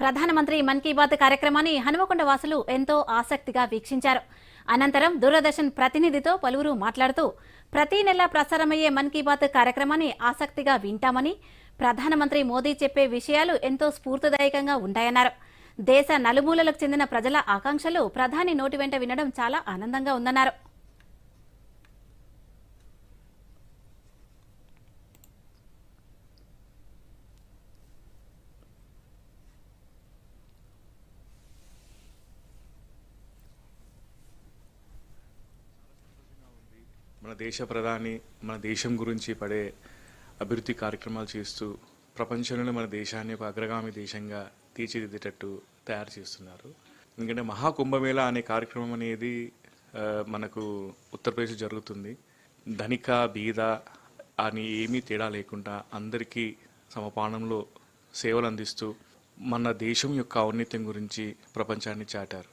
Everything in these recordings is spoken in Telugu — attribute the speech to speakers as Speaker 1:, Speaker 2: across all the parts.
Speaker 1: ప్రధానమంత్రి మన్ కీ బాత్ కార్యక్రమాన్ని హనుమకొండ వాసులు ఎంతో ఆసక్తిగా వీక్షించారు. అనంతరం దూరదర్శన్ ప్రతినిధితో పలువురు మాట్లాడుతూ ప్రతి నెల ప్రసారమయ్యే మన్ కీ బాత్ కార్యక్రమాన్ని ఆసక్తిగా వింటామని ప్రధానమంత్రి మోదీ చెప్పే విషయాలు ఎంతో స్ఫూర్తిదాయకంగా ఉంటాయన్నారు. దేశ నలుమూలలకు చెందిన ప్రజల ఆకాంక్షలు ప్రధాని నోటి వెంట వినడం చాలా ఆనందంగా ఉందన్నారు.
Speaker 2: మన దేశ ప్రధాని మన దేశం గురించి పడే అభివృద్ధి కార్యక్రమాలు చేస్తూ ప్రపంచంలోనే మన దేశాన్ని ఒక అగ్రగామి దేశంగా తీర్చిదిద్దేటట్టు తయారు చేస్తున్నారు. ఎందుకంటే మహాకుంభమేళ అనే కార్యక్రమం అనేది మనకు ఉత్తరప్రదేశ్ జరుగుతుంది. ధనిక బీద అని ఏమీ తేడా లేకుండా అందరికీ సమపానంలో సేవలు అందిస్తూ మన దేశం యొక్క ఔన్నత్యం గురించి ప్రపంచాన్ని చాటారు.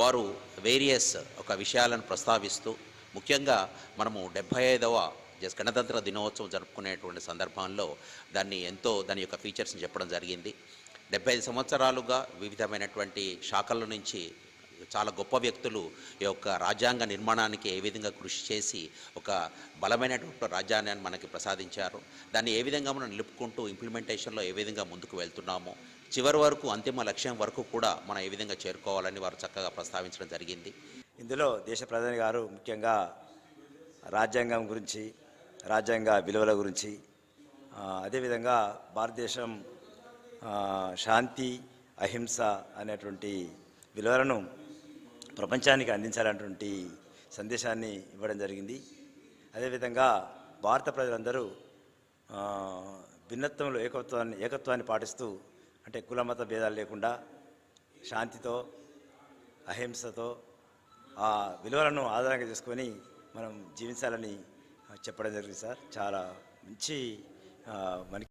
Speaker 3: వారు వేరియస్ ఒక విషయాలను ప్రస్తావిస్తూ ముఖ్యంగా మనము డెబ్భై ఐదవ జస్ట్ గణతంత్ర దినోత్సవం జరుపుకునేటువంటి సందర్భంలో దాన్ని ఎంతో దాని యొక్క ఫీచర్స్ని చెప్పడం జరిగింది. డెబ్బై ఐదు సంవత్సరాలుగా వివిధమైనటువంటి శాఖల నుంచి చాలా గొప్ప వ్యక్తులు ఈ యొక్క రాజ్యాంగ నిర్మాణానికి ఏ విధంగా కృషి చేసి ఒక బలమైనటువంటి రాజ్యాన్ని మనకి ప్రసాదించారు. దాన్ని ఏ విధంగా మనం నిలుపుకుంటూ ఇంప్లిమెంటేషన్లో ఏ విధంగా ముందుకు వెళ్తున్నామో చివరి వరకు అంతిమ లక్ష్యం వరకు కూడా మనం ఏ విధంగా చేరుకోవాలని వారు చక్కగా ప్రస్తావించడం జరిగింది.
Speaker 4: ఇందులో దేశ ప్రధాని గారు ముఖ్యంగా రాజ్యాంగం గురించి రాజ్యాంగ విలువల గురించి అదేవిధంగా భారతదేశం శాంతి అహింస అనేటువంటి విలువలను ప్రపంచానికి అందించాలన్నటువంటి సందేశాన్ని ఇవ్వడం జరిగింది. అదేవిధంగా భారత ప్రజలందరూ భిన్నత్వంలో ఏకత్వాన్ని ఏకత్వాన్ని పాటిస్తూ అంటే కులమత భేదాలు లేకుండా శాంతితో అహింసతో ఆ విలువలను ఆధారంగా చేసుకొని మనం జీవించాలని చెప్పడం జరిగింది సార్. చాలా మంచి మనకి